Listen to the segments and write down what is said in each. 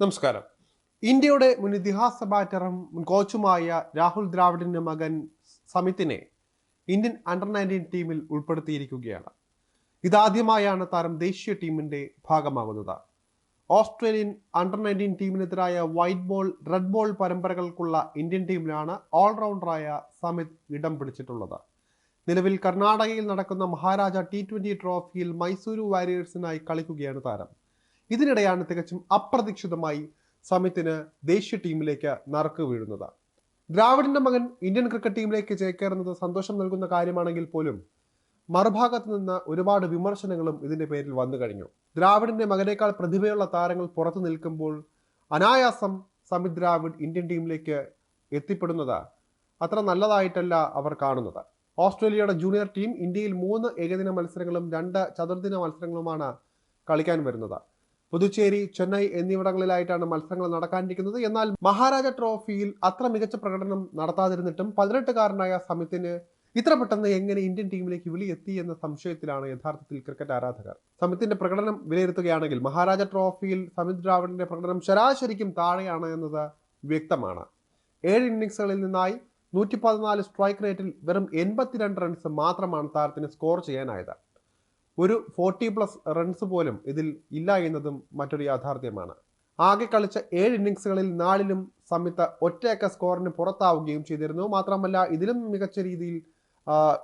നമസ്കാരം. ഇന്ത്യയുടെ മുൻ ഇതിഹാസ ബാറ്ററും മുൻ കോച്ചുമായ രാഹുൽ ദ്രാവിഡിന്റെ മകൻ സമിത്തിനെ ഇന്ത്യൻ അണ്ടർ നയന്റീൻ ടീമിൽ ഉൾപ്പെടുത്തിയിരിക്കുകയാണ്. ഇതാദ്യമായാണ് താരം ദേശീയ ടീമിന്റെ ഭാഗമാകുന്നത്. ഓസ്ട്രേലിയൻ അണ്ടർ നയന്റീൻ ടീമിനെതിരായ വൈറ്റ് ബോൾ റെഡ് ബോൾ പരമ്പരകൾക്കുള്ള ഇന്ത്യൻ ടീമിലാണ് ഓൾറൗണ്ടറായ സമിത് ഇടം പിടിച്ചിട്ടുള്ളത്. നിലവിൽ കർണാടകയിൽ നടക്കുന്ന മഹാരാജ ടി ട്വന്റി ട്രോഫിയിൽ മൈസൂരു വാരിയേഴ്സിനായി കളിക്കുകയാണ് താരം. ഇതിനിടെയാണ് തികച്ചും അപ്രതീക്ഷിതമായി സമിത്തിന് ദേശീയ ടീമിലേക്ക് നറുക്ക് വീഴുന്നത്. ദ്രാവിഡിന്റെ മകൻ ഇന്ത്യൻ ക്രിക്കറ്റ് ടീമിലേക്ക് ചേക്കേറുന്നത് സന്തോഷം നൽകുന്ന കാര്യമാണെങ്കിൽ പോലും മറുഭാഗത്ത് നിന്ന് ഒരുപാട് വിമർശനങ്ങളും ഇതിന്റെ പേരിൽ വന്നു കഴിഞ്ഞു. ദ്രാവിഡിന്റെ മകനേക്കാൾ പ്രതിഭയുള്ള താരങ്ങൾ പുറത്തു നിൽക്കുമ്പോൾ അനായാസം സമിത് ദ്രാവിഡ് ഇന്ത്യൻ ടീമിലേക്ക് എത്തിപ്പെടുന്നത് അത്ര നല്ലതായിട്ടല്ല അവർ കാണുന്നത്. ഓസ്ട്രേലിയയുടെ ജൂനിയർ ടീം ഇന്ത്യയിൽ മൂന്ന് ഏകദിന മത്സരങ്ങളും രണ്ട് ചതുർദിന മത്സരങ്ങളുമാണ് കളിക്കാൻ വരുന്നത്. പുതുച്ചേരി ചെന്നൈ എന്നിവിടങ്ങളിലായിട്ടാണ് മത്സരങ്ങൾ നടക്കാനിരിക്കുന്നത്. എന്നാൽ മഹാരാജ ട്രോഫിയിൽ അത്ര മികച്ച പ്രകടനം നടത്താതിരുന്നിട്ടും പതിനെട്ടുകാരനായ സമിത്തിന് ഇത്ര പെട്ടെന്ന് എങ്ങനെ ഇന്ത്യൻ ടീമിലേക്ക് വിളിയെത്തി എന്ന സംശയത്തിലാണ് യഥാർത്ഥത്തിൽ ക്രിക്കറ്റ് ആരാധകർ. സമിതിന്റെ പ്രകടനം വിലയിരുത്തുകയാണെങ്കിൽ മഹാരാജ ട്രോഫിയിൽ സമിത് ദ്രാവിഡിന്റെ പ്രകടനം ശരാശരിക്കും താഴെയാണ് എന്നത് വ്യക്തമാണ്. ഏഴ് ഇന്നിങ്സുകളിൽ നിന്നായി നൂറ്റി പതിനാല് സ്ട്രൈക്ക് റേറ്റിൽ വെറും എൺപത്തിരണ്ട് റൺസ് മാത്രമാണ് താരത്തിന് സ്കോർ ചെയ്യാനായത്. ഒരു ഫോർട്ടി പ്ലസ് റൺസ് പോലും ഇതിൽ ഇല്ല എന്നതും മറ്റൊരു യാഥാർത്ഥ്യമാണ്. ആകെ കളിച്ച ഏഴ് ഇന്നിങ്സുകളിൽ നാലിലും സംയുക്ത ഒറ്റയക്ക സ്കോറിന് പുറത്താവുകയും ചെയ്തിരുന്നു. മാത്രമല്ല ഇതിലും മികച്ച രീതിയിൽ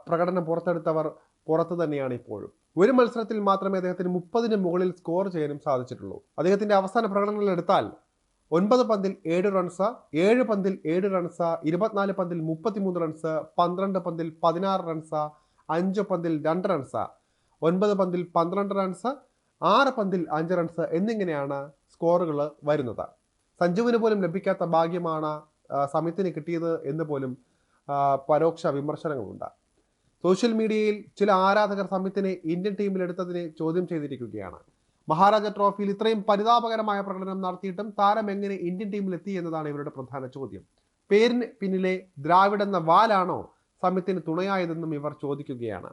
പ്രകടനം പുറത്തെടുത്തവർ പുറത്ത് തന്നെയാണ് ഇപ്പോഴും. ഒരു മത്സരത്തിൽ മാത്രമേ അദ്ദേഹത്തിന് മുപ്പതിന് മുകളിൽ സ്കോർ ചെയ്യാനും സാധിച്ചിട്ടുള്ളൂ. അദ്ദേഹത്തിന്റെ അവസാന പ്രകടനങ്ങൾ എടുത്താൽ ഒൻപത് പന്തിൽ ഏഴ് റൺസ് ഏഴ് പന്തിൽ ഏഴ് റൺസ് ഇരുപത്തിനാല് പന്തിൽ മുപ്പത്തിമൂന്ന് റൺസ് പന്ത്രണ്ട് പന്തിൽ പതിനാറ് റൺസ് അഞ്ച് പന്തിൽ രണ്ട് റൺസ് ഒൻപത് പന്തിൽ പന്ത്രണ്ട് റൺസ് ആറ് പന്തിൽ അഞ്ച് റൺസ് എന്നിങ്ങനെയാണ് സ്കോറുകൾ വരുന്നത്. സഞ്ജുവിന് പോലും ലഭിക്കാത്ത ഭാഗ്യമാണ് സമയത്തിന് കിട്ടിയത് എന്ന് പോലും പരോക്ഷ വിമർശനങ്ങളുണ്ട്. സോഷ്യൽ മീഡിയയിൽ ചില ആരാധകർ സമയത്തിനെ ഇന്ത്യൻ ടീമിലെടുത്തതിനെ ചോദ്യം ചെയ്തിരിക്കുകയാണ്. മഹാരാജ ട്രോഫിയിൽ ഇത്രയും പരിതാപകരമായ പ്രകടനം നടത്തിയിട്ടും താരം എങ്ങനെ ഇന്ത്യൻ ടീമിൽ എത്തി എന്നതാണ് ഇവരുടെ പ്രധാന ചോദ്യം. പേരിന് പിന്നിലെ ദ്രാവിഡ് എന്ന വാലാണോ സമയത്തിന് തുണയായതെന്നും ഇവർ ചോദിക്കുകയാണ്.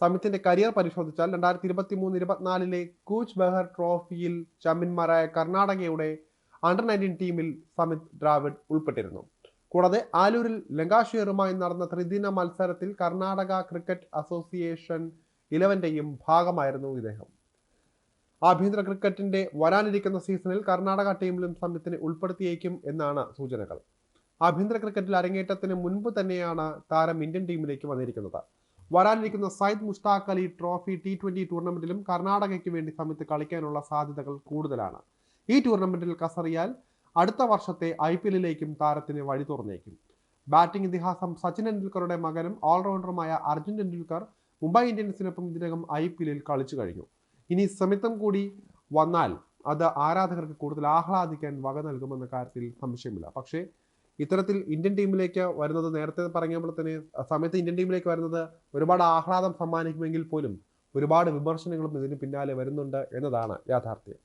സമിത്തിന്റെ കരിയർ പരിശോധിച്ചാൽ രണ്ടായിരത്തി ഇരുപത്തി മൂന്ന് ഇരുപത്തിനാലിലെ കൂച്ച് ബെഹർ ട്രോഫിയിൽ ചാമ്പ്യന്മാരായ കർണാടകയുടെ അണ്ടർ നയന്റീൻ ടീമിൽ സമിത് ദ്രാവിഡ് ഉൾപ്പെട്ടിരുന്നു. കൂടാതെ ആലൂരിൽ ലങ്കാഷെയറുമായി നടന്ന ത്രിദിന മത്സരത്തിൽ കർണാടക ക്രിക്കറ്റ് അസോസിയേഷൻ ഇലവന്റെയും ഭാഗമായിരുന്നു ഇദ്ദേഹം. ആഭ്യന്തര ക്രിക്കറ്റിന്റെ വരാനിരിക്കുന്ന സീസണിൽ കർണാടക ടീമിലും സമിത്തിനെ ഉൾപ്പെടുത്തിയേക്കും എന്നാണ് സൂചനകൾ. ആഭ്യന്തര ക്രിക്കറ്റിൽ അരങ്ങേറ്റത്തിന് മുൻപ് തന്നെയാണ് താരം ഇന്ത്യൻ ടീമിലേക്ക് വന്നിരിക്കുന്നത്. വരാനിരിക്കുന്ന Syed Mushtaq Ali trophy T twenty ടൂർണമെന്റിലും കർണാടകയ്ക്ക് വേണ്ടി സമയത്ത് കളിക്കാനുള്ള സാധ്യതകൾ കൂടുതലാണ്. ഈ ടൂർണമെന്റിൽ കസറിയാൽ അടുത്ത വർഷത്തെ ഐ പി എല്ലിലേക്കും താരത്തിന് വഴി തുറന്നേക്കും. ബാറ്റിംഗ് ഇതിഹാസം സച്ചിൻ ടെണ്ടുൽക്കറുടെ മകനും ഓൾറൗണ്ടറുമായ അർജുൻ ടെണ്ടുൽക്കർ മുംബൈ ഇന്ത്യൻസിനൊപ്പം ഇതിനകം ഐ പി എല്ലിൽ കളിച്ചു കഴിഞ്ഞു. ഇനി സമിത്തം കൂടി വന്നാൽ അത് ആരാധകർക്ക് കൂടുതൽ ആഹ്ലാദിക്കാൻ വക നൽകുമെന്ന കാര്യത്തിൽ സംശയമില്ല. പക്ഷേ ഇത്തരത്തിൽ ഇന്ത്യൻ ടീമിലേക്ക് വരുന്നത് നേരത്തെ പറഞ്ഞ പോലെ തന്നെ സമയത്ത് ഇന്ത്യൻ ടീമിലേക്ക് വരുന്നത് ഒരുപാട് ആഹ്ലാദം സമ്മാനിക്കുമെങ്കിൽ പോലും ഒരുപാട് വിമർശനങ്ങളും ഇതിന് പിന്നാലെ വരുന്നുണ്ട് എന്നതാണ് യാഥാർത്ഥ്യം.